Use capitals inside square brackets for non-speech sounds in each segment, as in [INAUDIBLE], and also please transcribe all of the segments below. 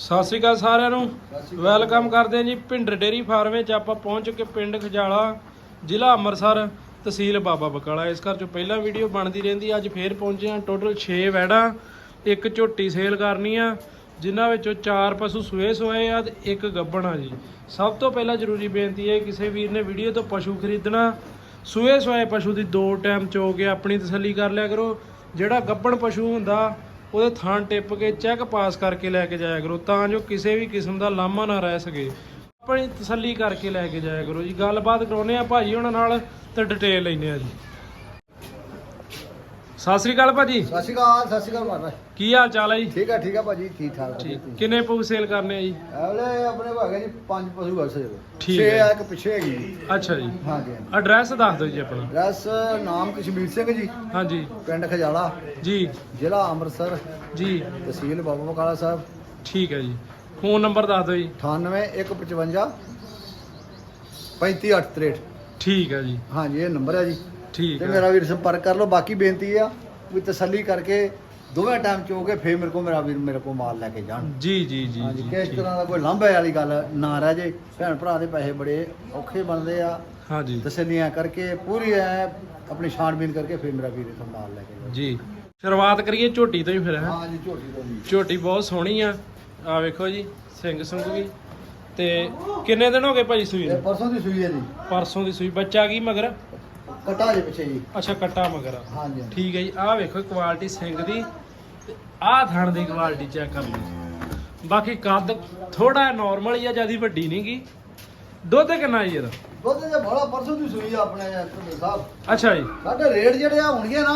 ਸਤਿ ਸ਼੍ਰੀ ਅਕਾਲ ਸਾਰਿਆਂ ਨੂੰ। ਵੈਲਕਮ ਕਰਦੇ ਹਾਂ ਜੀ ਭਿੰਡਰ ਡੇਰੀ ਫਾਰਮ ਵਿੱਚ। ਆਪਾਂ ਪਹੁੰਚ ਚੁੱਕੇ ਪਿੰਡ ਖਜਾਲਾ, ਜ਼ਿਲ੍ਹਾ ਅੰਮ੍ਰਿਤਸਰ, ਤਹਿਸੀਲ ਬਾਬਾ ਬਕਾਲਾ। ਇਸ ਘਰ ਚੋਂ ਪਹਿਲਾਂ ਵੀਡੀਓ ਬਣਦੀ ਰਹਿੰਦੀ ਅੱਜ ਫੇਰ ਪਹੁੰਚੇ ਹਾਂ। ਟੋਟਲ 6 ਵੈੜਾਂ, ਇੱਕ ਝੋਟੀ ਸੇਲ ਕਰਨੀ ਆ, ਜਿਨ੍ਹਾਂ ਵਿੱਚੋਂ ਚਾਰ ਪਸ਼ੂ ਸੂਏ ਸੋਏ ਆ ਤੇ ਇੱਕ ਗੱਬਣ ਆ ਜੀ। ਸਭ ਤੋਂ ਪਹਿਲਾਂ ਜ਼ਰੂਰੀ ਬੇਨਤੀ ਹੈ ਕਿਸੇ ਵੀਰ ਨੇ ਵੀਡੀਓ ਤੋਂ ਪਸ਼ੂ ਖਰੀਦਣਾ। ਸੂਏ ਸੋਏ ਪਸ਼ੂ ਦੀ ਦੋ ਟਾਈਮ ਚੋ ਕੇ ਆਪਣੀ ਤਸੱਲੀ ਕਰ ਲਿਆ ਕਰੋ। ਜਿਹੜਾ ਗੱਬਣ ਪਸ਼ੂ ਹੁੰਦਾ ਉਹਦੇ ਥਾਂ ਟਿੱਪ ਕੇ ਚੈੱਕ ਪਾਸ ਕਰਕੇ ਲੈ ਕੇ ਜਾਇਆ ਕਰੋ, ਤਾਂ ਜੋ ਕਿਸੇ ਵੀ ਕਿਸਮ ਦਾ ਲਾਮਾ ਨਾ ਰਹਿ ਸਕੇ। ਆਪਣੀ ਤਸੱਲੀ ਕਰਕੇ ਲੈ ਕੇ ਜਾਇਆ ਕਰੋ ਜੀ। ਗੱਲਬਾਤ ਕਰਾਉਨੇ ਆ ਭਾਜੀ ਉਹਨਾਂ ਨਾਲ ਤੇ ਡਿਟੇਲ ਲੈਨੇ ਆ ਜੀ। ਸਤਿ ਸ੍ਰੀ ਅਕਾਲ ਭਾਜੀ। ਸਤਿ ਸ਼੍ਰੀ ਅਕਾਲ ਸਤਿ ਸ਼੍ਰੀ ਅਕਾਲ ਮਾਤਾ ਕੀ ਹਾਲ ਚਾਲ ਹੈ ਜੀ? ਠੀਕ ਹੈ ਠੀਕ ਹੈ ਭਾਜੀ ਠੀਕ ਠਾਕ ਠੀਕ। ਕਿੰਨੇ ਪਊ ਸੇਲ ਕਰਨੇ ਆ ਜੀ? ਐਵਲੇ ਆਪਣੇ ਭਾਗੇ ਜੀ ਪੰਜ ਪਸ਼ੂ ਬਸ ਠੀਕ ਛੇ ਹੈ। ਆ ਇੱਕ ਪਿੱਛੇ ਹੈਗੀ ਜੀ। ਅੱਛਾ ਜੀ। ਹਾਂਜੀ ਐਡਰੈਸ ਦੱਸ ਦਿਓ ਜੀ ਆਪਣਾ। ਰਸ ਨਾਮ ਕਸ਼ਮੀਰ ਸਿੰਘ ਜੀ। ਹਾਂਜੀ। ਪਿੰਡ ਖਜਾਲਾ। ਜੀ। ਜ਼ਿਲ੍ਹਾ ਅੰਮ੍ਰਿਤਸਰ। ਜੀ। ਤਹਿਸੀਲ ਬਾਬਾ ਬਕਾਲਾ ਸਾਹਿਬ। ਠੀਕ ਹੈ ਜੀ। ਫੋਨ ਨੰਬਰ ਦੱਸ ਦਿਓ ਜੀ। 98 155 3563 ਠੀਕ ਹੈ ਜੀ। ਹਾਂਜੀ ਇਹ ਨੰਬਰ ਹੈ ਜੀ। ਠੀਕ ਤੇ ਹੈ ਮੇਰਾ ਵੀਰ ਸੰਪਰਕ ਕਰ ਲਓ ਬਾਕੀ ਬੇਨਤੀ ਆ ਵੀ ਤਸੱਲੀ ਕਰਕੇ ਦੋਵੇਂ ਟਾਈਮ ਚੋ ਕੇ ਫੇਰ ਮੇਰੇ ਕੋਲ ਮੇਰਾ ਵੀਰ ਮੇਰੇ ਕੋਲ ਮਾਲ ਲੈ ਕੇ ਜਾਣ। ਜੀ ਜੀ ਜੀ ਹਾਂਜੀ ਜੀ। ਕਿਸ। ਤਰ੍ਹਾਂ ਦਾ ਕੋਈ ਲਾਂਭੇ ਵਾਲੀ ਗੱਲ ਨਾ ਰਹਿ ਜੇ ਭੈਣ ਭਰਾ ਦੇ ਪੈਸੇ ਬੜੇ ਔਖੇ ਬਣਦੇ ਆ। ਹਾਂਜੀ। ਤਸੱਲੀਆਂ ਕਰਕੇ ਪੂਰੀ ਐ ਆਪਣੀ ਛਾਣਬੀਨ ਕਰਕੇ ਫਿਰ ਮੇਰਾ ਵੀਰ ਇਥੋਂ ਮਾਲ ਲੈ ਕੇ ਜਾਓ ਜੀ। ਸ਼ੁਰੂਆਤ ਕਰੀਏ ਝੋਟੀ ਤੋਂ ਹੀ ਫਿਰ ਹੈਂ? ਹਾਂ ਜੀ ਝੋਟੀ ਤੋਂ ਜੀ ਝੋਟੀ ਬਹੁਤ ਸੋਹਣੀ ਆ। ਆ ਵੇਖੋ ਜੀ ਸਿੰਘ ਸੁੰਗ ਵੀ। ਤੇ ਕਿੰਨੇ ਦਿਨ ਹੋ ਗਏ ਭਾਜੀ ਸੂਈ ਇਹ ਨੂੰ ਪਰਸੋਂ ਦੀ ਸੂਈ ਹੈ ਜੀ। ਪਰਸੋਂ ਦੀ ਸੂਈ ਬੱਚਾ ਕੀ ਮਗਰ? ਕਟਾ ਜੇ ਪਿੱਛੇ ਜੀ। ਅੱਛਾ ਕੱਟਾ ਮਗਰ। ਆ। ਹਾਂ ਜੀ ਠੀਕ ਹੈ ਜੀ ਆਹ ਵੇਖੋ ਕੁਆਲਿਟੀ ਸਿੰਘ ਦੀ ਤੇ ਆਹ ਥਣ ਦੀ ਕੁਆਲਿਟੀ ਚੈੱਕ ਕਰ ਲਓ ਬਾਕੀ ਕੱਦ ਥੋੜਾ ਨਾਰਮਲ ਹੀ ਆ ਜਿਆਦੀ ਵੱਡੀ ਨਹੀਂ ਗੀ। ਦੁੱਧ ਕਿੰਨਾ ਜੀ ਇਹਦਾ? ਦੁੱਧ ਜੇ ਬੜਾ ਪਰਸੋਂ ਦੀ ਸੂਈ ਆ ਆਪਣੇ ਢਿੱਲੋਂ ਸਾਹਿਬ। ਅੱਛਾ ਜੀ। ਸਾਡੇ ਰੇਟ ਜਿਹੜੇ ਆ ਹੋਣਗੇ ਨਾ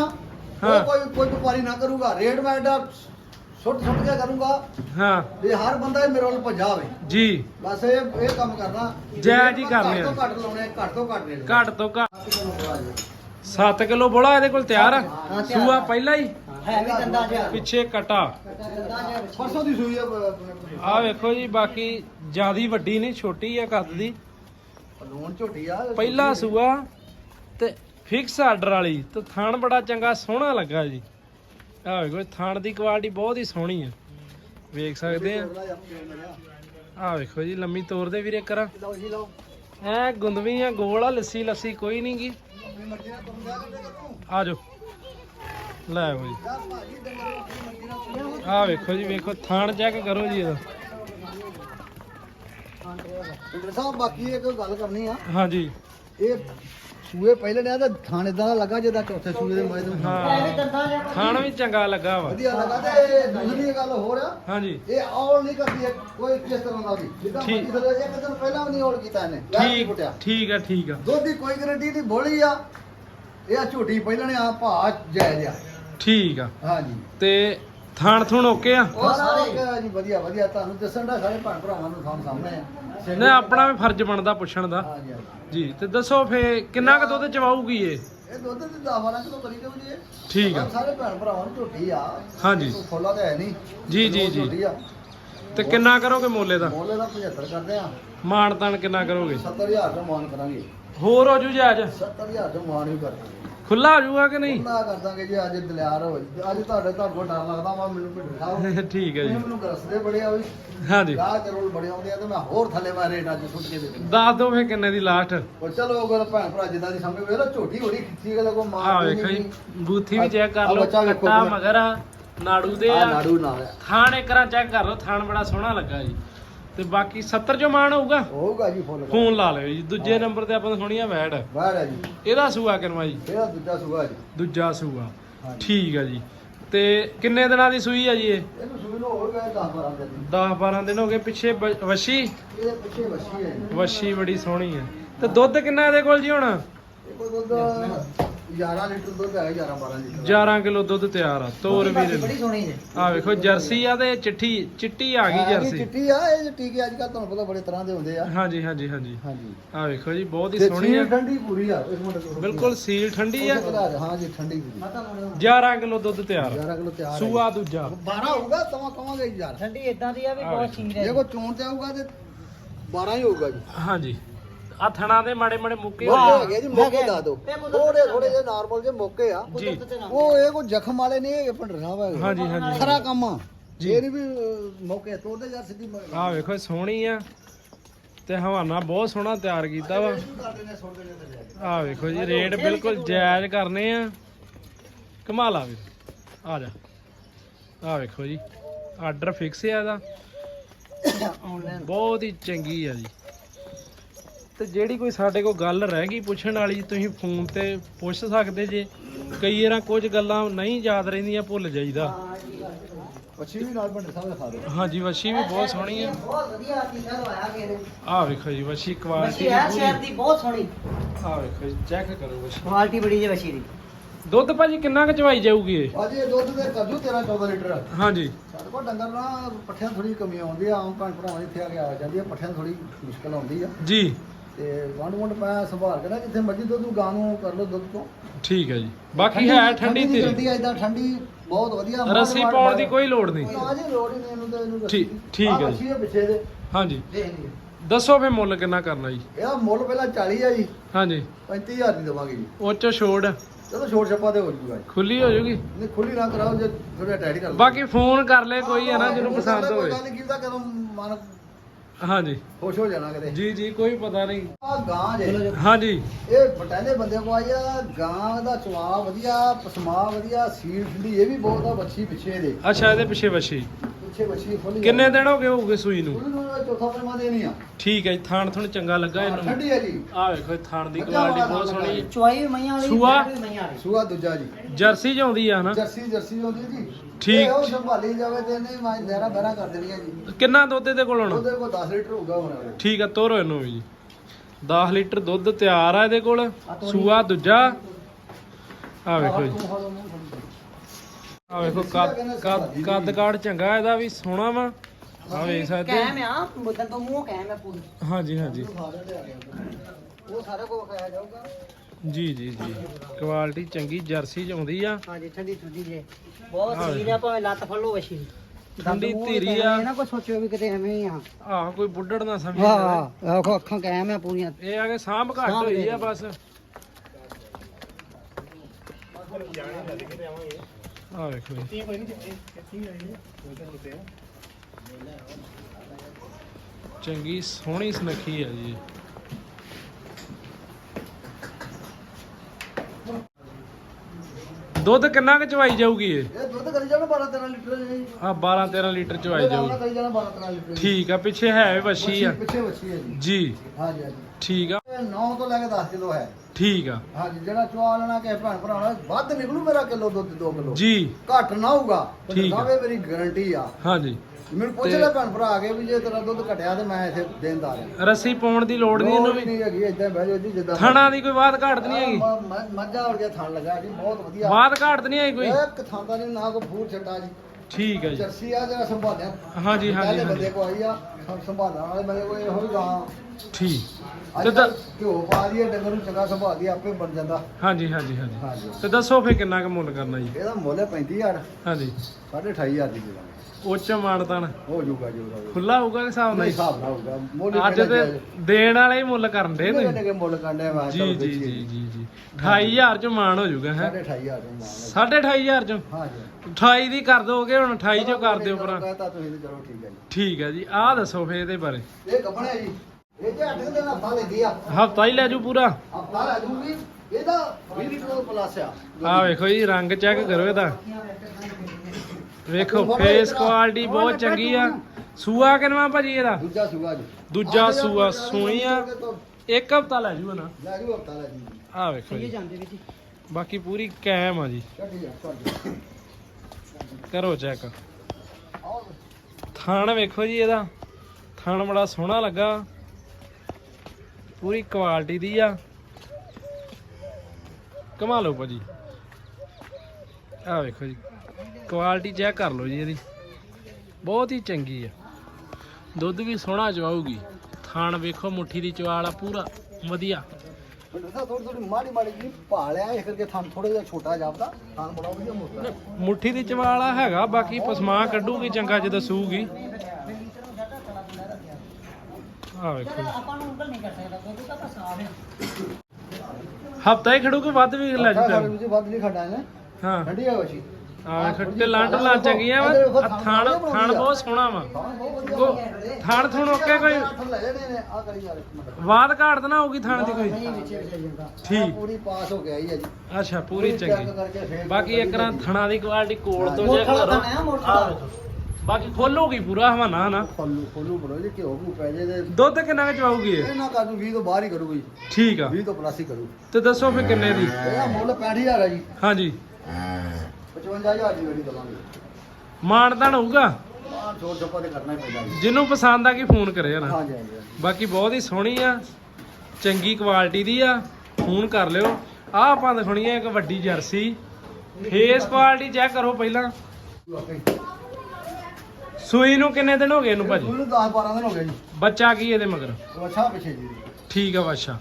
ਹਾਂ। ਉਹ ਕੋਈ ਕੋਈ ਵਪਾਰੀ ਨਾ ਕਰੂਗਾ। ਰੇਟ ਮੈਂ ਐਡਾ ਸੁੱਟ ਸੁੱਟ ਕੇ ਕਰੂੰਗਾ। ਹਾਂ। ਵੀ ਹਰ ਬੰਦਾ ਮੇਰੇ ਵੱਲ ਭਜਾਵੇ ਜੀ। ਬਸ ਇਹ ਇਹ ਕੰਮ ਕਰਨਾ। ਜਾਇਜ਼ ਹੀ ਕਰਨੇ ਘੱਟ। ਤੋਂ ਘੱਟ ਲਾਉਣੇ ਘੱਟ ਤੋਂ ਘੱਟ ਰੇਟ ਘੱਟ ਤੋਂ ਘੱਟ। 7 ਕਿਲੋ ਬੋਲਾ ਇਹਦੇ ਕੋਲ ਤਿਆਰ ਆ? ਸੂਆ। ਪਹਿਲਾਂ ਹੀ? ਹੈ ਵੀ ਗੰਦਾ ਜਿਹਾ। ਪਿੱਛੇ ਕਟਾ। ਪਰਸੋਂ ਦੀ ਸੂਈ ਆ ਆ ਵੇਖੋ ਜੀ ਬਾਕੀ ਜਿਆਦੀ ਵੱਡੀ ਨਹੀਂ ਛੋਟੀ ਆ ਕੱਦ ਦੀ। ਲੂਣ ਝੋਟੀ ਆ। ਪਹਿਲਾ ਸੂਆ ਤੇ ਫਿਕਸ ਆਰਡਰ ਵਾਲੀ। ਤੇ ਥਣ ਬੜਾ ਚੰਗਾ ਸੋਹਣਾ ਲੱਗਾ ਜੀ। ਆ ਵੇਖੋ ਥਣ ਦੀ ਕੁਆਲਿਟੀ ਬਹੁਤ ਹੀ ਸੋਹਣੀ ਆ ਵੇਖ ਸਕਦੇ ਆ ਆ ਵੇਖੋ ਜੀ ਲੰਮੀ ਤੋਰ ਦੇ ਵੀਰੇ ਕਰਾਂ। ਲਓ ਜੀ ਲਓ ਐ ਗੁੰਦਵੀ ਆ ਗੋਲ ਆ ਲੱਸੀ ਲੱਸੀ ਕੋਈ ਨਹੀਂ ਗੀ। ਆ ਜਾਓ। ਲੈ ਬਈ ਆ ਵੇਖੋ ਜੀ ਵੇਖੋ ਥਣ ਚੈੱਕ ਕਰੋ ਜੀ ਇਹਦਾ। ਸਾਹਿਬ ਬਾਕੀ ਇੱਕ ਗੱਲ ਕਰਨੀ ਆ। ਹਾਂਜੀ। ਇਹ ਸੂਏ ਪਹਿਲੇ ਨੇ ਤਾਂ ਥਾਣ ਇਦਾਂ ਦਾ ਲੱਗਾ ਜਿੱਦਾਂ ਚੌਥੇ ਸੂਏ ਦੇ ਤੋਂ ਹਾਂ। ਥਣ ਵੀ ਚੰਗਾ ਲੱਗਾ ਵਾ। ਵਧੀਆ ਲੱਗਾ ਤੇ ਦੂਸਰੀ ਗੱਲ ਹੋਰ ਆ। ਹਾਂਜੀ। ਇਹ ਔਲ ਨਹੀਂ ਕਰਦੀ ਕੋਈ ਕਿਸ ਤਰ੍ਹਾਂ ਦਾ ਵੀ। ਜਿੱਦਾਂ ਠੀਕ। ਮਰਜ਼ੀ ਇੱਕ ਦਿਨ ਪਹਿਲਾਂ ਵੀ ਨਹੀਂ ਔਲ ਕੀਤਾ ਇਹਨੇ। ਠੀਕ ਠੀਕ ਆ ਠੀਕ ਆ। ਦੁੱਧ ਦੀ ਕੋਈ ਗਰੰਟੀ ਨਹੀਂ ਬੋਲੀ ਆ। ਇਹ ਆ ਝੂਠੀ ਪਹਿਲਾਂ ਨੇ ਆ ਭਾ ਜਾਇਜ਼ ਆ ਠੀਕ ਆ। ਹਾਂਜੀ। ਤੇ ਥਣ ਥੁਣ ਓਕੇ ਆ? ਉਹ ਸਾਰੇ? ਜੀ ਵਧੀਆ ਵਧੀਆ। ਤੁਹਾਨੂੰ ਦੱਸਣ ਦਾ ਸਾਰੇ ਭੈਣ ਭਰਾਵਾਂ ਨੂੰ ਸਾਹਮ ਸਾਹਮਣੇ ਆ। ਨਹੀਂ ਆਪਣਾ ਵੀ ਫਰਜ਼ ਬਣਦਾ ਪੁੱਛਣ ਦਾ। ਹਾਂਜੀ ਜੀ ਤੇ ਦੱਸੋ ਫੇ ਕਿੰਨਾ ਕੁ ਦੁੱਧ ਚਵਾਊਗੀ ਇਹ? ਇਹ ਦੁੱਧ ਦੀ 10 12 ਕਿਲੋ ਕਰੀ ਜਾਊ ਜੀ ਇਹ। ਠੀਕ ਆ। ਸਾਰੇ ਭੈਣ ਭਰਾਵਾਂ ਨੂੰ ਝੋਟੀ ਆ। ਹਾਂਜੀ। ਫੁੱਲਾ ਤਾਂ ਹੈ ਨਹੀਂ। ਜੀ, ਜੀ, ਜੀ। ਤੇ ਕਿੰਨਾ ਕਰੋਗੇ ਮੋਲੇ ਦਾ? ਮੋਲੇ ਦਾ 75 ਕਰਦੇ ਆ। ਮਾਣ ਤਾਣ ਕਿੰਨਾ ਕਰੋਗੇ? 70000 ਦਾ ਮਾਨ ਕਰਾਂਗੇ। ਹੋਰ ਹੋ ਜੂ ਜਾਜ 70000 ਦਾ ਮਾਨ ਵੀ ਕਰਾਂਗੇ ਖੁੱਲਾ ਹੋ ਕਿ ਨਹੀਂ? ਉਹਨਾਂ ਕਰ ਦਾਂਗੇ ਜੀ ਅੱਜ ਦਲਿਆਰ ਹੋ ਅੱਜ ਤੁਹਾਡੇ ਤੁਹਾਨੂੰ ਕੋਲ ਡਰ ਲੱਗਦਾ ਵਾ ਮੈਨੂੰ ਭਿੰਡ ਸਾਹਿਬ [LAUGHS] ਠੀਕ ਹੈ ਜੀ। ਮੈਨੂੰ ਗਰਸਦੇ ਬੜੇ ਆ ਵੀ। ਹਾਂਜੀ। ਗਾਹ ਕਰੋਲ ਬੜੇ ਆਉਂਦੇ ਆ ਤੇ ਮੈਂ ਹੋਰ ਥੱਲੇ ਮਾ ਰੇਟ ਅੱਜ ਸੁੱਟ ਕੇ ਦੇ ਦਿੰਦਾ। ਦੱਸ ਦੋ ਫੇ ਕਿੰਨੇ ਦੀ ਲਾਸਟ ਉਹ ਚਲੋ ਉਹ ਗੱਲ ਭੈਣ ਭਰਾ ਜਿੱਦਾਂ ਦੀ ਸਮਝ ਵੇਖ ਲਓ ਝੋਟੀ ਹੋੜੀ ਖਿੱਚੀ ਗੱਲ ਕੋ ਮਾਰ ਆ ਵੇਖੋ ਜੀ। ਬੂਥੀ ਵੀ ਚੈੱਕ ਕਰ ਆਹ ਲਓ ਬੱਚਾ ਵੇਖੋ ਕੱਟਾ। ਮਗਰ ਆ ਨਾੜੂ ਦੇ ਆ। ਨਾੜੂ ਨਾਲ ਆ। ਥਾਣ ਇਕਰਾਂ ਚੈੱਕ ਕਰ ਲਓ ਥਾਣ ਬੜਾ ਸੋਹਣਾ ਲੱਗਾ ਜੀ। ਤੇ ਬਾਕੀ 70 ਚੋਂ ਮਾਣ ਹੋਊਗਾ? ਹੋਊਗਾ ਜੀ ਫੁੱਲ ਫੋਨ ਲਾ ਲਿਓ ਜੀ। ਦੂਜੇ ਨੰਬਰ ਤੇ ਆਪਾਂ ਨੂੰ ਸੁਣੀਆਂ ਵੈਡ ਬਾਹਰ ਆ ਜੀ। ਇਹਦਾ ਸੂਆ ਕਿਨਵਾ ਜੀ? ਇਹਦਾ ਦੂਜਾ ਸੁਗਾ ਜੀ। ਦੂਜਾ ਸੂਆ। ਠੀਕ ਆ ਜੀ। ਤੇ ਕਿੰਨੇ ਦਿਨਾਂ ਦੀ ਸੂਈ ਆ ਜੀ ਇਹ? ਇਹਨੂੰ ਸੂਈ ਨੂੰ ਹੋਰ ਗਏ 10 12 ਦਿਨ। 10 12 ਦਿਨ ਹੋ ਗਏ ਪਿੱਛੇ ਇਹਦੇ ਪਿੱਛੇ ਵੱਛੀ ਹੈ ਬੜੀ ਸੋਹਣੀ ਹੈ ਤੇ ਦੁੱਧ ਕਿੰਨਾ ਇਹਦੇ ਕੋਲ ਜੀ ਹੁਣ? ਇਹ ਦੁੱਧ 11 ਲੀਟਰ ਦੁੱਧ ਹੈ 11 12 ਲੀਟਰ। 11 ਕਿਲੋ ਦੁੱਧ ਤਿਆਰ ਆ ਤੋਰ ਵੀਰ ਬੜੀ ਸੋਹਣੀ ਹੈ ਆ ਵੇਖੋ ਜਰਸੀ ਆ ਤੇ ਚਿੱਠੀ ਚਿੱਟੀ ਆ ਗਈ ਹਾਂ, ਇਹ ਜਰਸੀ। ਚਿੱਟੀ ਆ ਇਹ ਟੀਕੇ ਅੱਜ ਕੱਲ ਤੁਹਾਨੂੰ ਪਤਾ ਬੜੇ ਤਰ੍ਹਾਂ ਦੇ ਹੁੰਦੇ ਆ। ਹਾਂਜੀ ਹਾਂਜੀ ਹਾਂਜੀ। ਹਾਂਜੀ। ਆ ਵੇਖੋ ਜੀ ਬਹੁਤ ਹੀ ਸੋਹਣੀ ਸੀਲ ਆ। ਠੰਡੀ ਪੂਰੀ ਆ ਇੱਕ ਮਿੰਟ ਰੁਕੋ। ਬਿਲਕੁਲ ਸੀਲ ਠੰਡੀ ਆ। ਹਾਂ ਜੀ ਠੰਡੀ ਪੂਰੀ। 11 ਕਿਲੋ ਦੁੱਧ ਤਿਆਰ। 11 ਕਿਲੋ ਤਿਆਰ ਹੈ। ਸੂਆ ਦੂਜਾ। 12 ਹੋਊਗਾ ਤਵਾ ਕਵਾਂਗੇ ਜੀ ਯਾਰ। ਠੰਡੀ ਇਦਾਂ ਦੀ ਆ ਵੀ ਬਹੁਤ ਠੀਕ ਜੇ ਕੋਈ ਚੋਣ ਤੇ ਆਊਗਾ ਤੇ 12 ਹੀ ਹੋਊਗਾ ਜੀ। ਹਾਂਜੀ। ਆ ਥਣਾ ਦੇ ਮਾੜੇ ਮਾੜੇ ਮੁੱਕੇ ਮੌਕੇ ਹੋਏ ਹੈਗੇ ਜੀ ਮੌਕੇ ਲਾ ਦਿਓ। ਇਹ ਥੋੜੇ ਥੋੜੇ ਜਿਹੇ ਨਾਰਮਲ ਜਿਹੇ ਮੌਕੇ ਆ। ਜੀ। ਉਹ ਇਹ ਕੋਈ ਜ਼ਖਮ ਵਾਲੇ ਨਹੀਂ ਭੰਡਰ ਸਾਹਿਬ ਹੈਗੇ ਹਾਂਜੀ ਹਾਂਜੀ। ਖਰਾ ਕੰਮ ਆ। ਜੀ। ਇਹ ਨਹੀਂ ਵੀ ਅਹ, ਮੌਕੇ ਤੋੜਦੇ ਜਾਂ ਸਿੱਧੀ ਮ- ਆਹ ਵੇਖੋ ਸੋਹਣੀ ਆ। ਤੇ ਹਵਾਨਾ ਬਹੁਤ ਸੋਹਣਾ ਤਿਆਰ ਕੀਤਾ ਵਾ। ਆ, ਆ ਆ ਵੇਖੋ ਜੀ ਰੇਟ ਬਿਲਕੁਲ ਜਾਇਜ਼ ਕਰਨੇ ਆ। ਕਮਾਲ ਆ ਵੀ। ਆ ਜਾ। ਆਹ ਵੇਖੋ ਜੀ ਆਰਡਰ ਫਿਕਸ ਆ ਇਹਦਾ। [COUGHS] ਬਹੁਤ ਹੀ ਚੰਗੀ ਆ ਜੀ। ਤੇ ਜਿਹੜੀ ਕੋਈ ਸਾਡੇ ਕੋਲ ਗੱਲ ਰਹਿ ਗਈ ਪੁੱਛਣ ਵਾਲੀ ਤੁਸੀਂ ਫੋਨ ਤੇ ਪੁੱਛ ਸਕਦੇ ਜੇ। ਕਈ ਵਾਰਾਂ ਕੁਝ ਗੱਲਾਂ ਨਹੀਂ ਯਾਦ ਰਹਿੰਦੀਆਂ ਭੁੱਲ ਜਾਈਦਾ। ਪੱਛੀ ਵੀ ਨਾਲ ਬੰਦੇ ਸਾਹਿਬ ਦਿਖਾ ਦਿਓ ਹਾਂਜੀ ਵਸ਼ੀ ਵੀ ਬਹੁਤ ਸੋਹਣੀ ਆ। ਬਹੁਤ ਵਧੀਆ ਪੀਸਾ ਲਵਾਇਆ ਕਿਸੇ ਨੇ। ਆਹ ਵੇਖੋ ਜੀ ਵਸ਼ੀ ਕੁਆਲਿਟੀ ਮੱਛੀ ਹੈ ਸ਼ਹਿਰ ਦੀ ਬਹੁਤ ਸੋਹਣੀ। ਆਹ ਵੇਖੋ ਜੀ ਚੈੱਕ ਕਰੋ ਵਸ਼ੀ। ਕੁਆਲਿਟੀ ਬੜੀ ਜੇ ਮੱਛੀ ਦੀ। ਦੁੱਧ ਭਾਜੀ ਕਿੰਨਾ ਕੁ ਚਵਾਈ ਜਾਊਗੀ ਇਹ? ਅੱਜ ਇਹ ਦੁੱਧ ਦੇ ਕੱਜੂ 13 14 ਲੀਟਰ ਹਾਂਜੀ। ਸਾਡੇ ਕੋਲ ਡੰਗਰ ਨਾ ਪੱਠਿਆਂ ਥੋੜੀ ਕਮੀ ਆਉਂਦੀ ਆ ਆਮ ਭੈਣ ਭਰਾਵਾਂ ਇੱਥੇ ਆ ਕੇ ਆ ਜਾਂਦੀ ਆ ਪੱਠਿਆਂ ਥੋੜੀ ਮੁਸ਼ਕਲ ਆਉਂਦੀ ਆ। ਜੀ। ਤੇ ਵੰਡ ਵੰਡ ਪਾਇਆ ਸੰਭਾਲ ਕੇ ਨਾ ਜਿੱਥੇ ਮਰਜ਼ੀ ਦੁੱਧ ਨੂੰ ਗਾਂ ਨੂੰ ਕਰ ਲਓ ਦੁੱਧ ਤੋਂ। ਠੀਕ ਹੈ ਜੀ। ਬਾਕੀ ਹੈ ਠੰਡੀ ਕਰਦੀ ਆ ਇਦਾਂ ਠੰਡੀ ਬਹੁਤ ਵਧੀਆ। ਰੱਸੀ ਪਾਉਣ ਦੀ ਕੋਈ ਲੋੜ ਨਹੀਂ। ਨਾ ਜੀ ਲੋੜ ਹੀ ਨਹੀਂ ਇਹਨੂੰ ਤੇ ਇਹਨੂੰ ਠੀਕ-। ਠੀਕ ਹੈ ਜੀ। ਆ ਪਿੱਛੇ ਦੇ। ਹਾਂਜੀ। ਦੱਸੋ ਫੇ ਮੁੱਲ ਕਿੰਨਾ ਕਰਨਾ ਜੀ? ਇਹਦਾ ਮੁੱਲ ਪਹਿਲਾਂ 40 ਆ ਜੀ। ਹਾਂਜੀ। 35000 ਦੀ ਦੇਵਾਂਗੇ ਜੀ। ਉਹ ਚੋਂ ਛੋੜ। ਚਲੋ ਛੋਟ ਛੱਪਾ ਦੇ ਹੋ ਜੂਗਾ ਜੀ। ਖੁੱਲੀ ਹੋ ਜਾਊਗੀ ਨਹੀਂ ਖੁੱਲੀ ਨਾ ਕਰਾਓ ਜੇ ਥੋੜਾ ਟੈਡੀ ਕਰ ਲਓ। ਬਾਕੀ ਫੋਨ ਕਰ ਲੈ ਕੋਈ ਹੈ ਨਾ ਜਿਹਨੂੰ ਕੋਈ ਪਸੰਦ ਗੱਲ ਹੋਵੇ। ਨਹੀਂ ਕੀਤਾ ਕਦੋਂ ਮਨ ਹਾਂਜੀ। ਖੁਸ਼ ਹੋ ਜਾਣਾ ਕਿਤੇ। ਜੀ ਜੀ ਕੋਈ ਪਤਾ ਨਹੀਂ। ਆ ਗਾਂ ਜੇ। ਹਾਂਜੀ। ਇਹ ਬਟਾਲੇ ਬੰਦੇ ਕੋ ਆਈ ਆ ਗਾਂ ਦਾ ਚਵਾ ਵਧੀਆ ਪਸਮਾ ਵਧੀਆ ਸੀਲ ਠੰਡੀ ਇਹ ਵੀ ਬਹੁਤ ਆ ਬੱਚੀ ਪਿੱਛੇ ਦੇ ਅੱਛਾ ਇਹਦੇ ਪਿੱਛੇ ਵਸ਼ੀ ਪਿੱਛੇ ਬੱਚੀ ਖੁੱਲੀ ਕਿੰਨੇ ਦਿਨ ਹੋ ਗਏ ਹੋਊਗੇ ਸੂਈ ਨੂੰ? ਚੌਥਾ ਪੰਜਵਾਂ ਦੇ ਨਹੀਂ ਆ। ਠੀਕ ਹੈ ਜੀ ਥਾਣ ਥਣ ਚੰਗਾ ਲੱਗਾ ਹਾਂ, ਇਹਨੂੰ। ਠੰਡੀ ਆ ਜੀ। ਆਹ ਵੇਖੋ ਥਾਣ ਦੀ ਕੁਆਲਿਟੀ ਬਹੁਤ ਸੋਹਣੀ ਚੁਆਈ ਵੀ ਮਈਆਂ ਵਾਲੀ। ਸੂਆ? ਦੂਜਾ ਜੀ। ਜਰਸੀ ਆਉਂਦੀ ਆ ਹਨਾ ਜਰਸੀ ਜਰਸੀ ਹੁੰਦੀ ਜੀ। ਠੀਕ। ਉਹ ਸੰਭਾਲੀ ਜਾਵੇ ਤੇ ਨਹੀਂ ਮੈਂ ਦੇਰਾ ਬਹਿਰਾ ਕਰ ਦੇਣੀਆਂ ਜੀ। ਕਿੰਨਾ ਦੁੱਧ ਇਹਦੇ ਕੋਲ ਹੁਣ? ਉਹਦੇ ਕੋਲ 10 ਲੀਟਰ ਹੋਊਗਾ ਹੁਣ ਠੀਕ ਆ ਤੋਰੋ ਇਹਨੂੰ ਵੀ ਜੀ। 10 ਲੀਟਰ ਦੁੱਧ ਤਿਆਰ ਆ ਇਹਦੇ ਕੋਲ। ਸੂਆ ਦੂਜਾ। ਆ ਵੇਖੋ ਜੀ। ਆ ਵੇਖੋ ਕੱਦ ਕੱਦ ਕੱਦ ਕਾਠ ਚੰਗਾ ਇਹਦਾ ਵੀ ਸੋਹਣਾ ਵਾ। ਆ ਵੇਖ ਸਕਦੇ ਕਹਿਮ ਆ ਮੁੱਦਨ ਤੋਂ ਮੂੰਹ ਕਹਿਮ ਆ ਪੂਰੀ। ਹਾਂਜੀ ਹਾਂਜੀ। ਉਹ ਸਾਰੇ ਕੋ ਖਾਇਆ ਜਾਊਗਾ। ਜੀ ਜੀ ਜੀ। ਕੁਆਲਿਟੀ ਚੰਗੀ ਜਰਸੀ ਚ ਆਉਂਦੀ ਆ। ਹਾਂਜੀ ਠੰਡੀ ਠੰਡੀ ਜੇ। ਬਹੁਤ। ਸਰੀਰ ਆ ਭਾਵੇਂ ਲੱਤ ਫੜੋ ਵਸ਼ੀ। ਠੰਡੀ ਧੀਰੀ ਆ। ਨਾ ਕੋਈ ਸੋਚਿਓ ਵੀ ਕਿਤੇ ਐਵੇਂ ਹੀ ਆ। ਆਹ ਕੋਈ ਬੁੱਢੜ ਨਾ ਸਮਝੇ। ਵਾਹ ਆਖੋ ਅੱਖਾਂ ਕਹਿਮ ਆ ਪੂਰੀਆਂ। ਇਹ ਆ ਕੇ ਸਾਂਭ ਘੱਟ ਸਾਂਭ ਹੋਈ ਆ ਦੇ। ਬਸ। ਆ ਵੇਖੋ ਜੀ ਚੰਗੀ ਸੋਹਣੀ ਸੁਨੱਖੀ ਆ ਜੀ। ਦੁੱਧ ਕਿੰਨਾ ਕੁ ਚਵਾਈ ਜਾਊਗੀ ਇਹ? ਇਹ ਦੁੱਧ ਕਰੀ ਜਾਣਾ 12 13 ਲੀਟਰ ਜੀ। ਆ 12 13 ਲੀਟਰ ਚਵਾਈ ਜਾਊਗੀ। ਕਰੀ ਜਾਣਾ 12 13 ਲੀਟਰ ਜੀ। ਠੀਕ ਆ ਪਿੱਛੇ ਹੈ ਵੀ ਵੱਛੀ ਆ। ਪਿੱਛੇ ਵੱਛੀ ਹੈ ਜੀ। ਜੀ। ਹਾਂਜੀ ਹਾਂਜੀ। ਠੀਕ ਆ। ਇਹ 9 ਤੋਂ ਲੈ ਕੇ 10 ਕਿਲੋ ਹੈ। ਠੀਕ ਆ। ਹਾਂਜੀ ਜਿਹੜਾ ਚਵਾ ਲੈਣਾ ਕਿਸੇ ਭੈਣ ਭਰਾ ਨਾਲ ਵੱਧ ਨਿਕਲੂ ਮੇਰਾ ਕਿਲੋ ਦੁੱਧ 2 ਕਿਲੋ। ਜੀ। ਘੱਟ ਨਾ ਹੋਊਗਾ। ਠੀਕ ਆ। ਸਾਵੇ ਮੇਰੀ ਗਾਰੰਟੀ ਆ। ਹਾਂਜੀ। ਮੈਨੂੰ ਪੁੱਛ ਲੈ ਭੈਣ ਭਰਾ ਆ ਕੇ ਵੀ ਜੇ ਤੇਰਾ ਦੁੱਧ ਘਟਿਆ ਤੇ ਮੈਂ ਇੱਥੇ ਦੇਣਦਾਰ ਹਾਂ ਰੱਸੀ ਪਾਉਣ ਦੀ ਲੋੜ ਨਹੀਂ ਇਹਨੂੰ ਵੀ? ਨਹੀਂ ਹੈਗੀ ਇਦਾਂ ਬਹਿ ਜਾਓ ਜੀ ਜਿੱਦਾਂ ਥਣਾ ਦੀ ਕੋਈ ਬਾਤ ਘਾਟ ਨਹੀਂ ਹੈਗੀ? ਮ- ਮ- ਮੱਝਾਂ ਵਰਗੇ ਥਣ ਲੱਗਾ ਜੀ ਬਹੁਤ ਵਧੀਆ। ਬਾਤ ਘਾਟ ਨਹੀਂ ਹੈਗੀ ਕੋਈ? ਇੱਕ ਥਾਂ ਦਾ ਨਹੀਂ ਨਾ ਕੋਈ ਫੂਰ ਛੱਡਾ ਜੀ। ਠੀਕ ਹੈ ਜੀ। ਜਰਸੀ ਆ ਜਿਹੜਾ ਸੰਭਾਲਿਆ। ਹਾਂਜੀ ਹਾਂਜੀ ਪਹਿਲੇ ਹਾਂਜੀ। ਬੰਦੇ ਕੋ ਆਈ ਆ ਸਭ ਸੰਭਾਲਣ ਵਾਲੇ ਬੰਦੇ ਕੋ ਇਹੋ ਹੀ ਗਾਂ ਠੀਕ। ਤੇ ਦ- ਘਿਓ ਪਾ ਦਈਏ ਡੰਗਰ ਨੂੰ ਚੰਗਾ ਸੰਭਾਲਦੀ ਆਪੇ ਬਣ ਜਾਂਦਾ। ਹਾਂਜੀ ਹਾਂਜੀ ਹਾਂਜੀ। ਹਾਂਜੀ। ਤੇ ਦੱਸੋ ਫੇ ਕਿੰਨਾ ਕੁ ਮੁੱਲ ਕਰਨਾ ਜੀ? ਇਹਦਾ ਮੁੱਲ ਹੈ 35000 ਹਾਂਜੀ। 28500 ਦੀ ਦੇਵਾਂਗੇ ਉੱਚ ਮਾਨਤਨ ਹੋ ਜਾਊਗਾ ਜੀ। ਖੁੱਲਾ ਹੋਊਗਾ ਕਿ ਹਿਸਾਬ ਨਾਲ ਨਹੀਂ? ਹਿਸਾਬ ਨਾਲ ਹੋਊਗਾ। ਮੁੱਲ ਅੱਜ ਤੇ ਦੇਣ ਵਾਲੇ ਹੀ ਮੁੱਲ ਕਰਨ ਦੇ ਤੁਸੀਂ? ਕੇ ਮੁੱਲ ਕੰਡੇ ਵਾ ਜੀ ਜੀ ਜੀ ਜੀ। ਜੀ 28000 ਚ ਮਾਨ ਹੋ ਜਾਊਗਾ ਹੈ? 28500 ਨੂੰ ਮਾਰ 28500 ਚ ਹਾਂ ਜੀ 28 ਦੀ ਕਰ ਦੋਗੇ ਹੁਣ 28 ਚੋਂ ਕਰ ਦਿਓ ਪਰਾਂ ਕਹਤਾ ਤੁਸੀਂ ਤੇ ਚਲੋ ਠੀਕ ਹੈ ਜੀ। ਠੀਕ ਹੈ ਜੀ ਆਹ ਦੱਸੋ ਫੇ ਇਹਦੇ ਬਾਰੇ। ਇਹ ਕੱਪੜੇ ਜੀ। ਇਹ ਤੇ 8 ਦਿਨ ਹਫਤਾ ਹੀ ਲੈ ਜੂ ਪੂਰਾ। ਹਫਤਾ ਲੈ ਜੂਗੀ। ਇਹਦਾ 20 ਕਿਲੋ ਪਲੱਸ ਆ। ਆ ਵੇਖੋ ਜੀ ਰੰਗ ਚੈੱਕ ਕਰੋ ਇਹਦਾ। ਵੇਖੋ ਫੇਸ ਕੁਆਲਿਟੀ ਬਹੁਤ ਚੰਗੀ ਆ। ਸੂਆ ਕਿਨਵਾ ਭਾਜੀ ਇਹਦਾ? ਦੂਜਾ ਸੂਆ ਜੀ। ਦੂਜਾ ਸੂਆ ਸੂਈ ਆ। ਇੱਕ ਹਫਤਾ ਲੈ ਜੂ ਨਾ ਲੈ ਜੂ ਹਫਤਾ ਲੈ ਜੀ। ਆ ਵੇਖੋ ਜੀ। ਬਾਕੀ ਪੂਰੀ ਕੈਮ ਆ ਜੀ। ਕਰੋ ਚੈੱਕ ਥਣ ਵੇਖੋ ਜੀ ਇਹਦਾ। ਥਣ ਬੜਾ ਸੋਹਣਾ ਲੱਗਾ। ਪੂਰੀ ਕੁਆਲਿਟੀ ਦੀ ਆ। ਕਮਾ ਲਓ ਭਾਜੀ। ਆ ਵੇਖੋ ਜੀ ਕੁਆਲਿਟੀ ਚੈੱਕ ਕਰ ਲਓ ਜੀ ਇਹਦੀ। ਬਹੁਤ ਹੀ ਚੰਗੀ ਆ। ਦੁੱਧ ਵੀ ਸੋਹਣਾ ਚਵਾਊਗੀ ਥਣ ਵੇਖੋ ਮੁੱਠੀ ਦੀ ਚਵਾਲ ਆ ਪੂਰਾ ਵਧੀਆ। ਦੱਸਾਂ ਥੋੜੀ ਥੋੜੀ ਮਾੜੀ ਮਾੜੀ ਜੀ ਭਾਲਿਆ ਇਸ ਕਰਕੇ ਥਾਂ ਥੋੜਾ ਜਿਹਾ ਛੋਟਾ ਜਾਪਦਾ ਥਾਂ ਬੜਾ ਵਧੀਆ ਮੋਟਾ ਮੁੱਠੀ ਦੀ ਚਵਾਲ ਆ ਹੈਗਾ ਬਾਕੀ ਪਸਮਾ ਕੱਢੂਗੀ ਚੰਗਾ ਜਦੋਂ ਸੂਗੀ ਆ ਵੇਖੋ ਜੀ। ਆਪਾਂ ਨੂੰ ਉਂਗਲ ਨਹੀਂ ਕਰ ਸਕਦਾ ਕਿਉਂਕਿ ਤਾਂ ਆਪਾਂ ਸਾਫ਼ ਹੈ। ਹਫਤਾ ਹੀ ਖੜੂਗੇ ਵੱਧ ਵੀ ਲੈ ਜੂ ਸਾਡੇ ਵਿੱਚ ਵੱਧ ਨਹੀਂ ਖੜਾ ਹੈ। ਹਾਂ ਠੰਡੀ ਆ ਵਸ਼ੀ ਆ ਢਿੱਲਾਂ ਢੁੱਲਾਂ ਚੰਗੀਆਂ ਵਾ। ਆਹ ਥਣ ਥਣ ਬਹੁਤ ਸੋਹਣਾ ਵਾ। ਕੋ ਥਣ ਥਣ ਓਕੇ ਕੋਈ। ਲੈ ਲੈਣੇ ਨੇ ਆ ਕਰੀ ਯਾਰ ਇੱਕ ਮਿੰਟ। ਬਾਦ ਘਾਟ ਤਾਂ ਨਾ ਹੋਊਗੀ ਥਣ ਦੀ ਕੋਈ। ਨਹੀਂ ਵਿੱਚੇ ਵਿੱਚੇ ਜਾਂਦਾ। ਠੀਕ। ਪੂਰੀ ਪਾਸ ਹੋ ਗਿਆ ਜੀ। ਅੱਜ ਅੱਛਾ ਪੂਰੀ ਚੰਗੀ। ਬਾਕੀ ਇੱਕ ਰਾਂ ਥਣਾ ਦੀ ਕੁਆਲਿਟੀ ਕੋਲ ਤੋਂ ਚੈੱਕ ਕਰੋ। ਥਣ ਹੈ, ਮੋਟਾ। ਆਹ ਵੇਖੋ। ਬਾਕੀ ਖੋਲੂਗੀ ਪੂਰਾ ਹਵਾਨਾ ਨਾ ਖੋਲੂ ਖੋਲੂ ਬੜੋ ਜੀ ਘਿਓ ਘੂ ਪੈ ਜੇ ਤੇ ਦੁੱਧ ਕਿੰਨਾ ਕੁ ਚਵਾਉਗੀ ਇਹ? ਇਹ ਨਾ ਕਾਜੂ 20 ਤੋਂ ਬਾਹਰ ਹੀ ਕਰੂਗੀ। ਠੀਕ ਆ। 20 ਤੋਂ ਪਲੱਸ ਹੀ ਕਰੂ। ਤੇ ਦੱਸੋ ਫਿਰ ਕਿੰਨੇ ਦੀ? ਇਹਦਾ ਮੁੱਲ 65000 ਹੈ ਜੀ। ਹਾਂਜੀ। 55000 ਦੀ ਜਿਹੜੀ ਦਵਾਂਗੇ। ਮਾਨਦਾਨ ਹੋਊਗਾ? ਆਹ ਛੋਟ ਛੱਪਾ ਤੇ ਕਰਨਾ ਹੀ ਪੈਂਦਾ ਜੀ। ਜਿਹਨੂੰ ਪਸੰਦ ਆ ਕੀ ਫੋਨ ਨਾ ਹਾਂਜੀ ਹਾਂਜੀ ਹਾਂਜੀ। ਬਾਕੀ ਬਹੁਤ ਹੀ ਸੋਹਣੀ ਆ ਚੰਗੀ ਕੁਆਲਿਟੀ ਦੀ ਆ ਫੋਨ ਕਰ ਲਿਓ। ਆ ਆਪਾਂ ਦਿਖਾਉਣੀ ਆ ਇੱਕ ਵੱਡੀ ਜਰਸੀ। ਫੇਸ ਕੁਆਲਿਟੀ ਚੈੱਕ ਕਰੋ ਪਹਿਲਾਂ। ਸੂਈ ਨੂੰ ਕਿੰਨੇ ਦਿਨ ਹੋ ਗਏ ਇਹਨੂੰ ਭਾਜੀ? ਉਹਨੂੰ 10 12 ਦਿਨ ਹੋ ਗਏ ਜੀ। ਬੱਚਾ ਕੀ ਇਹਦੇ ਮਗਰ? ਅੱਛਾ ਪਿੱਛੇ ਜੀ। ਠੀਕ ਆ ਬਾਸ਼ਾ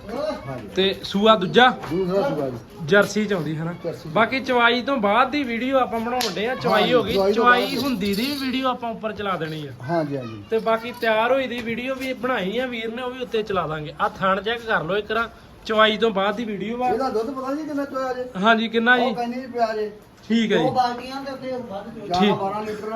ਹਾਂਜੀ। ਤੇ ਸੂਆ ਦੂਜਾ? ਦੂਸਰਾ ਸੁਗਾ ਜੀ। ਜਰਸੀ ਚ ਆਉਂਦੀ ਹੈ ਨਾ ਜਰਸੀ। ਬਾਕੀ ਚਵਾਈ ਤੋਂ ਬਾਅਦ ਦੀ ਵੀਡੀਓ ਆਪਾਂ ਬਣਾਉਂਦੇ ਆ। ਚਵਾਈ ਹਾਂਜੀ, ਹੋ ਗਈ। ਚਵਾਈ ਤੋਂ ਚਵਾਈ ਬਾਅਦ। ਹੁੰਦੀ ਦੀ ਵੀਡੀਓ ਆਪਾਂ ਉੱਪਰ ਚਲਾ ਦੇਣੀ ਆ। ਹਾਂਜੀ ਹਾਂਜੀ। ਤੇ ਬਾਕੀ ਤਿਆਰ ਹੋਈ ਦੀ ਵੀਡੀਓ ਵੀ ਬਣਾਈ ਆ ਵੀਰ ਨੇ ਉਹ ਵੀ ਉੱਤੇ ਚਲਾ ਦਾਂਗੇ। ਆ ਥਣ ਚੈੱਕ ਕਰ ਲਓ ਇੱਕ ਵਾਰ। ਚਵਾਈ ਤੋਂ ਬਾਅਦ ਦੀ ਵੀਡੀਓ ਵਾ। ਇਹਦਾ ਦੁੱਧ ਪਤਾ ਨਹੀਂ ਕਿੰਨਾ ਚੋਇਆ ਜੇ। ਹਾਂਜੀ ਕਿੰਨਾ ਜੀ? ਉਹ ਕਹਿੰਦੀ ਜੀ ਪਿਆ ਜੇ। ਠੀਕ ਹੈ ਦੋ ਜੀ ਬਾਲਟੀਆਂ ਦੇ ਉੱਤੇ ਵੱਧ ਠੀਕ। 12 ਲੀਟਰ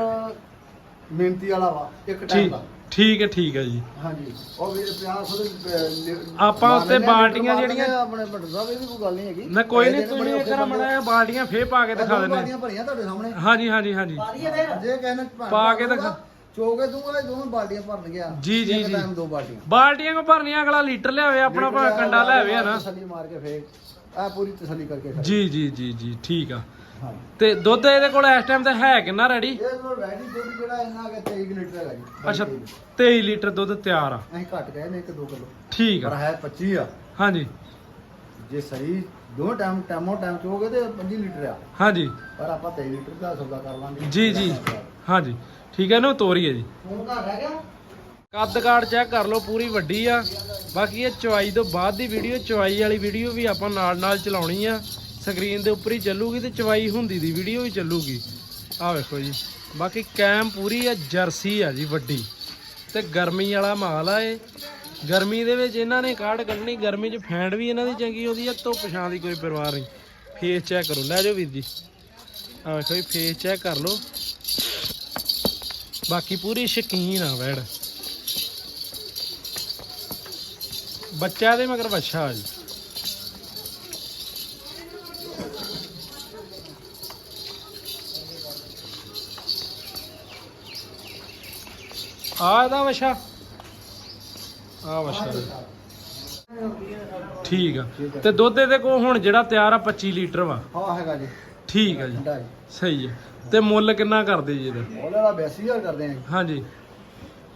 ਮਿਹਨਤੀ ਵਾਲਾ ਵਾ ਇੱਕ ਟਾਈਮ ਠੀਕ ਦਾ। ਠੀਕ ਹੈ ਠੀਕ ਹੈ ਜੀ। ਹਾਂਜੀ। ਉਹ ਵੀਰ ਪਿਆ ਖੁਦ ਆਪਾਂ ਉੱਤੇ ਬਾਲਟੀਆਂ ਜਿਹੜੀਆਂ- ਆਪਣੇ ਭੱਟ ਸਾਹਿਬ ਇਹ ਵੀ ਕੋਈ ਗੱਲ ਨਹੀਂ ਹੈਗੀ। ਨਾ ਕੋਈ ਨਹੀਂ ਤੁਸੀਂ ਇੱਕ ਵਾਰ ਮੜਾ ਬਾਲਟੀਆਂ ਫੇਰ ਪਾ ਕੇ ਦਿਖਾ ਦਿੰਦੇ ਬਾਲਟੀਆਂ ਭਰੀਆਂ ਤੁਹਾਡੇ ਸਾਹਮਣੇ। ਹਾਂਜੀ ਹਾਂਜੀ ਹਾਂਜੀ। ਪਾ ਦਈਏ ਫਿਰ ਜੇ ਕਹਿੰਦੇ ਪਾ ਕੇ ਦਿਖਾ। ਚੋਗੇ ਦੂੰਗਾ ਦੋਵੇਂ ਬਾਲਟੀਆਂ ਭਰਨ ਗਿਆ। ਜੀ, ਜੀ, ਇੱਕ ਜੀ। ਟਾਈਮ ਦੋ ਬਾਲਟੀਆਂ। ਬਾਲਟੀਆਂ ਕੋ ਭਰਨੀਆਂ ਅਗਲਾ ਲੀਟਰ ਲਿਆਵੇ ਆਪਣਾ ਭਾਵੇਂ ਕੰਡਾ ਲਿਆਵੇ ਨਾ। ਤਸੱਲੀ ਮਾਰ ਕੇ ਫੇਰ। ਆ ਪੂਰੀ ਤਸੱਲੀ ਕਰਕੇ ਖਾ ਜੀ ਜੀ ਜੀ ਜੀ ਠੀਕ ਆ। ਹਾਂ ਤੇ ਦੁੱਧ ਇਹਦੇ ਕੋਲ ਇਸ ਟਾਈਮ ਤੇ ਹੈ ਕਿੰਨਾ ਰੈਡੀ ਇਹ ਲੋ ਰੈਡੀ ਦੁੱਧ ਜਿਹੜਾ ਇੰਨਾ ਕਿ 23 ਲੀਟਰ ਹੈਗਾ ਜੀ। ਅੱਛਾ 23 ਲੀਟਰ। ਦੁੱਧ ਤਿਆਰ ਆ। ਅਸੀਂ ਘੱਟ ਗਏ ਨੇ 1 2 ਕਿਲੋ। ਠੀਕ ਪਰ ਆ ਹੈ 25 ਆ। ਹਾਂਜੀ। ਜੇ ਸਹੀ ਦੋ ਟਾਈਮ ਟਾਈਮੋ ਟਾਈਮ ਚੋਗੇ ਤੇ 5 ਲੀਟਰ ਆ। ਹਾਂਜੀ। ਪਰ ਆਪਾਂ 23 ਲੀਟਰ ਦਾ ਸੌਦਾ ਕਰ ਲਾਂਗੇ। ਜੀ ਜੀ। ਹਾਂਜੀ। ਠੀਕ ਹੈ ਨਾ ਤੋਰੀ ਹੈ ਜੀ। ਫੋਨ ਘਰ ਰਹਿ ਗਿਆ? ਕੱਦ ਕਾਰਡ ਚੈੱਕ ਕਰ ਲਓ ਪੂਰੀ ਵੱਡੀ ਆ। ਬਾਕੀ ਇਹ ਚਵਾਈ ਤੋਂ ਬਾਅਦ ਦੀ ਵੀਡੀਓ ਚਵਾਈ ਵਾਲੀ ਵੀਡੀਓ ਵੀ ਆਪਾਂ ਨਾਲ ਨਾਲ ਚਲਾਉਣੀ ਆ। ਸਕਰੀਨ ਦੇ ਉੱਪਰ ਹੀ ਚੱਲੂਗੀ ਤੇ ਚਵਾਈ ਹੁੰਦੀ ਦੀ ਵੀਡੀਓ ਵੀ ਚੱਲੂਗੀ। ਆਹ ਵੇਖੋ ਜੀ। ਬਾਕੀ ਕੈਮ ਪੂਰੀ ਆ, ਜਰਸੀ ਆ ਜੀ ਵੱਡੀ। ਤੇ ਗਰਮੀ ਵਾਲਾ ਮਾਲ ਆ ਇਹ। ਗਰਮੀ ਦੇ ਵਿੱਚ ਇਹਨਾਂ ਨੇ ਕਾਢ ਕੱਢਣੀ, ਗਰਮੀ 'ਚ ਫੈਂਡ ਵੀ ਇਹਨਾਂ ਦੀ ਚੰਗੀ ਆਉਂਦੀ ਆ, ਧੁੱਪ ਛਾਂ ਦੀ ਕੋਈ ਪਰਵਾਹ ਨਹੀਂ। ਫੇਸ ਚੈੱਕ ਕਰੋ। ਲੈ ਜਾਓ ਵੀਰ ਜੀ। ਆਹ ਵੇਖੋ ਜੀ ਫੇਸ ਚੈੱਕ ਕਰ ਲਓ। ਬਾਕੀ ਪੂਰੀ ਸ਼ਕੀਨ ਆ ਵੈੜ। ਬੱਚਾ ਦੇ ਮਗਰ ਬੱਛਾ ਆ ਜੀ। ਆ ਇਹਦਾ ਵਛਾ ਆ ਵਛਾ ਠੀਕ ਆ। ਤੇ ਦੁੱਧ ਇਹਦੇ ਕੋ ਹੁਣ ਜਿਹੜਾ ਤਿਆਰ ਆ 25 ਲੀਟਰ ਵਾ। ਹਾਂ ਹੈਗਾ ਜੀ। ਠੀਕ ਆ ਜੀ। ਠੰਡਾ ਜੀ। ਸਹੀ ਹੈ ਤੇ ਮੁੱਲ ਕਿੰਨਾ ਕਰਦੇ ਜੀ ਇਹਦਾ? ਉਹਦੇ ਵਾਲਾ 82000 ਕਰਦੇ ਆਂ। ਹਾਂਜੀ।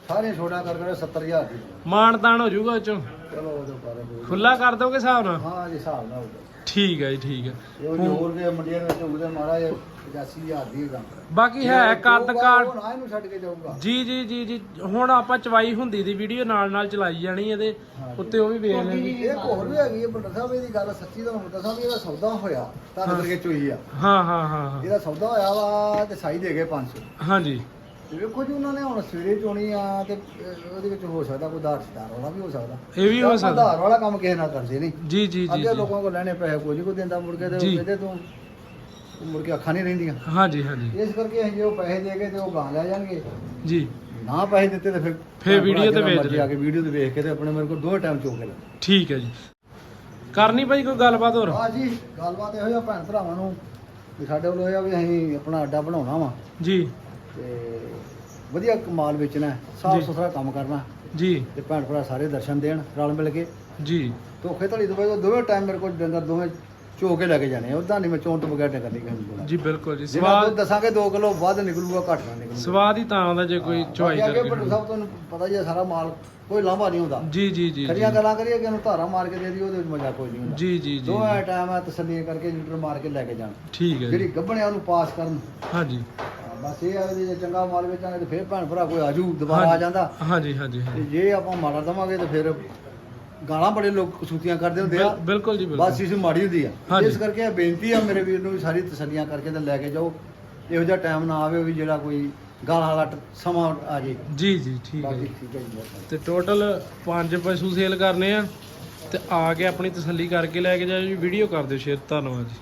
ਸਾਰੇ ਛੋਟਾ ਕਰ ਕਰ 70000 ਦੀ। ਮਾਣ ਤਾਣ ਹੋ ਜਾਊਗਾ ਉਹ ਚੋਂ। ਚਲੋ ਬਾਰੇ ਕੋਈ- ਖੁੱਲਾ ਕਰ ਦੋਗੇ ਹਿਸਾਬ ਨਾਲ? ਹਾਂ ਜੀ ਹਿਸਾਬ ਨਾਲ ਹੋਊਗਾ ਠੀਕ ਹੈ ਜੀ ਠੀਕ ਹੈ। ਇਹ ਉਹ ਜੋ ਹੋਰ ਵੀ ਮੰਡੀਆਂ ਵਿੱਚ ਉਹਦੇ ਇਹ 85000 ਦੀ ਹੈਗਾ ਬਾਕੀ ਹੈ ਕੱਦ ਕਾਠ ਨਾ ਇਹਨੂੰ ਛੱਡ ਕੇ ਜਾਊਗਾ। ਜੀ ਜੀ ਜੀ ਜੀ ਹੁਣ ਆਪਾਂ ਚਵਾਈ ਹੁੰਦੀ ਦੀ ਵੀਡੀਓ ਨਾਲ ਨਾਲ ਚਲਾਈ ਜਾਣੀ ਇਹਦੇ ਉੱਤੇ ਉਹ ਵੀ ਵੇਖ ਲੈਣੀ ਇਹ ਹੋਰ ਵੀ ਹੈਗੀ ਹੈ ਬੰਦਾ ਸਾਹਿਬ ਇਹਦੀ ਗੱਲ ਸੱਚੀ ਤੁਹਾਨੂੰ ਦੱਸਾਂ ਵੀ ਇਹਦਾ ਸੌਦਾ ਹੋਇਆ ਤਾਂ ਕਰਕੇ ਚੋਈ ਆ। ਹਾਂ ਹਾਂ ਹਾਂ ਇਹਦਾ ਸੌਦਾ ਹੋਇਆ ਵਾ ਤੇ ਸਾਈ ਦੇ ਗਏ 500 ਹਾਂਜੀ। ਵੇਖੋ ਜੀ ਉਹਨਾਂ ਨੇ ਹੁਣ ਸਵੇਰੇ ਚੋਣੀ ਆ ਤੇ ਅਹ, ਉਹਦੇ ਵਿੱਚ ਹੋ ਸਕਦਾ ਕੋਈ ਧਾਰ ਸਟਾਰ ਵਾਲਾ ਵੀ ਹੋ ਸਕਦਾ। ਇਹ ਵੀ ਹੋ ਸਕਦਾ। ਧਾਰ ਵਾਲਾ ਕੰਮ ਕਿਸੇ ਨਾਲ ਕਰਦੇ ਨਹੀਂ। ਜੀ ਜੀ ਜੀ ਅੱਗੇ ਜੀ। ਲੋਕਾਂ ਕੋਲ ਲੈਣੇ ਪੈਸੇ ਕੋਈ ਨਹੀਂ ਕੋਈ ਦਿੰਦਾ ਮੁੜ ਕੇ ਤੇ ਜੀ। ਕਹਿੰਦੇ ਤੂੰ ਤੂੰ ਮੁੜ ਕੇ ਅੱਖਾਂ ਨਹੀਂ ਰਹਿੰਦੀਆਂ। ਹਾਂਜੀ ਹਾਂਜੀ। ਇਸ ਕਰਕੇ ਅਸੀਂ ਜੇ ਉਹ ਪੈਸੇ ਦੇ ਕੇ ਤੇ ਉਹ ਗਾਂ ਲੈ ਜਾਣਗੇ। ਜੀ। ਨਾ ਪੈਸੇ ਦਿੱਤੇ ਤੇ ਫਿਰ ਫਿਰ ਵੀਡੀਓ ਤੇ ਵੇਚ। ਆ ਕੇ ਵੀਡੀਓ ਤੇ ਵੇਖ ਕੇ ਤੇ ਆਪਣੇ ਮੇਰੇ ਕੋਲ ਦੋ ਟਾਈਮ ਚੋਕ ਕੇ ਲੈ। ਠੀਕ ਹੈ ਜੀ। ਕਰਨੀ ਭਾਈ ਕੋਈ ਗੱਲਬਾਤ ਹੋਰ? ਹਾਂ ਜੀ ਗੱਲਬਾਤ ਇਹੋ ਜਿਹਾ ਭੈਣ ਭਰਾਵਾਂ ਨੂੰ ਵੀ ਸਾਡੇ ਵੱਲੋਂ ਇਹ ਆ ਵੀ ਅਸੀਂ ਆਪਣਾ ਅੱਡਾ ਬਣਾਉਣਾ ਵਾ। ਜੀ। ਤੇ ਵਧੀਆ ਮਾਲ ਵੇਚਣਾ। ਸਾਫ਼ ਸੁਥਰਾ ਕੰਮ ਕਰਨਾ ਜੀ। ਤੇ ਭੈਣ ਭਰਾ ਸਾਰੇ ਦਰਸ਼ਨ ਦੇਣ ਰਲ ਮਿਲ ਕੇ। ਜੀ। ਧੋਖੇ ਧੜੀ ਤੋਂ ਬਾਅਦ ਦੋਵੇਂ ਟਾਈਮ ਮੇਰੇ ਕੋਲ ਡੰਗਰ ਦੋਵੇਂ ਚੋ ਕੇ ਲੈ ਕੇ ਜਾਣੇ ਉਦਾਂ ਨਹੀਂ ਮੈਂ ਚੋਣ ਤੋਂ ਬਗੈਰ ਡੰਗਰ ਨਹੀਂ ਜੀ ਬਿਲਕੁਲ ਜੀ। ਸਵਾਦ ਦੱਸਾਂਗੇ 2 ਕਿਲੋ ਵੱਧ ਨਿਕਲੂਗਾ ਘੱਟ ਨਾ ਨਿਕਲੂਗਾ। ਸਵਾਦ ਹੀ ਤਾਂ ਆਉਂਦਾ ਜੇ ਕੋਈ ਚੁਆਈ ਬਾਕੀ ਅੱਗੇ ਕਰਕੇ। ਭੱਟੂ ਸਾਹਿਬ ਤੁਹਾਨੂੰ ਪਤਾ ਹੀ ਹੈ ਸਾਰਾ ਮਾਲ ਕੋਈ ਲਾਂਭਾ ਨਹੀਂ ਹੁੰਦਾ। ਜੀ ਜੀ ਜੀ ਖਰੀਆਂ ਜੀ। ਗੱਲਾਂ ਕਰੀਏ ਕਿ ਉਹਨੂੰ ਧਾਰਾ ਮਾਰ ਕੇ ਦੇ ਦੀ ਉਹਦੇ ਵਿੱਚ ਮਜ਼ਾ ਕੋਈ ਨਹੀਂ ਹੁੰਦਾ। ਜੀ ਜੀ ਜੀ ਦੋਵੇਂ ਟਾਈਮ ਤਸੱਲੀ ਕਰਕੇ ਲੀਟਰ ਮਾਰ ਕੇ ਲੈ ਕੇ ਜਾਣ। ਠੀਕ ਹੈ ਜਿਹੜੀ ਗੱਭਣਿਆ ਉਹਨੂੰ ਪਾਸ ਕਰਨ। ਹਾਂਜੀ। ਬਸ ਇਹ ਆ ਵੀ ਜੇ ਚੰਗਾ ਮਾਲ ਵੇਚਾਂਗੇ ਤੇ ਫਿਰ ਭੈਣ ਭਰਾ ਕੋਈ ਆਜੂ ਦੁਬਾਰਾ ਆ ਜਾਂਦਾ। ਹਾਂਜੀ ਹਾਂਜੀ ਤੇ ਜੇ ਆਪਾਂ ਮਾੜਾ ਦਵਾਂਗੇ ਤੇ ਫਿਰ ਗਾਲਾਂ ਬੜੇ ਲੋਕ ਕਸੂਤੀਆਂ ਕਰਦੇ ਹੁੰਦੇ ਆ। ਬਿਲ- ਬਿਲਕੁਲ ਜੀ ਬਸ ਬਿਲਕੁਲ ਇਸ ਮਾੜੀ ਹੁੰਦੀ ਆ। ਇਸ ਕਰਕੇ ਇਹ ਬੇਨਤੀ ਆ ਮੇਰੇ ਵੀਰ ਨੂੰ ਵੀ ਸਾਰੀ ਤਸੱਲੀਆਂ ਕਰਕੇ ਤੇ ਲੈ ਕੇ ਜਾਓ। ਇਹੋ ਜਿਹਾ ਟਾਈਮ ਨਾ ਆਵੇ ਵੀ ਜਿਹੜਾ ਕੋਈ ਗਾਲਾਂ ਵਾਲਾ ਸਮਾਂ ਆ ਜੇ। ਜੀ ਜੀ ਠੀਕ ਹੈ ਤੇ ਟੋਟਲ 5 ਪਸ਼ੂ ਸੇਲ ਕਰਨੇ ਆ ਤੇ ਆ ਕੇ ਆਪਣੀ ਤਸੱਲੀ ਕਰਕੇ ਲੈ ਕੇ ਜਾਓ ਜੀ। ਵੀਡੀਓ ਕਰ ਦਿਓ ਸ਼ੇਅਰ ਧੰਨਵਾਦ ਜੀ।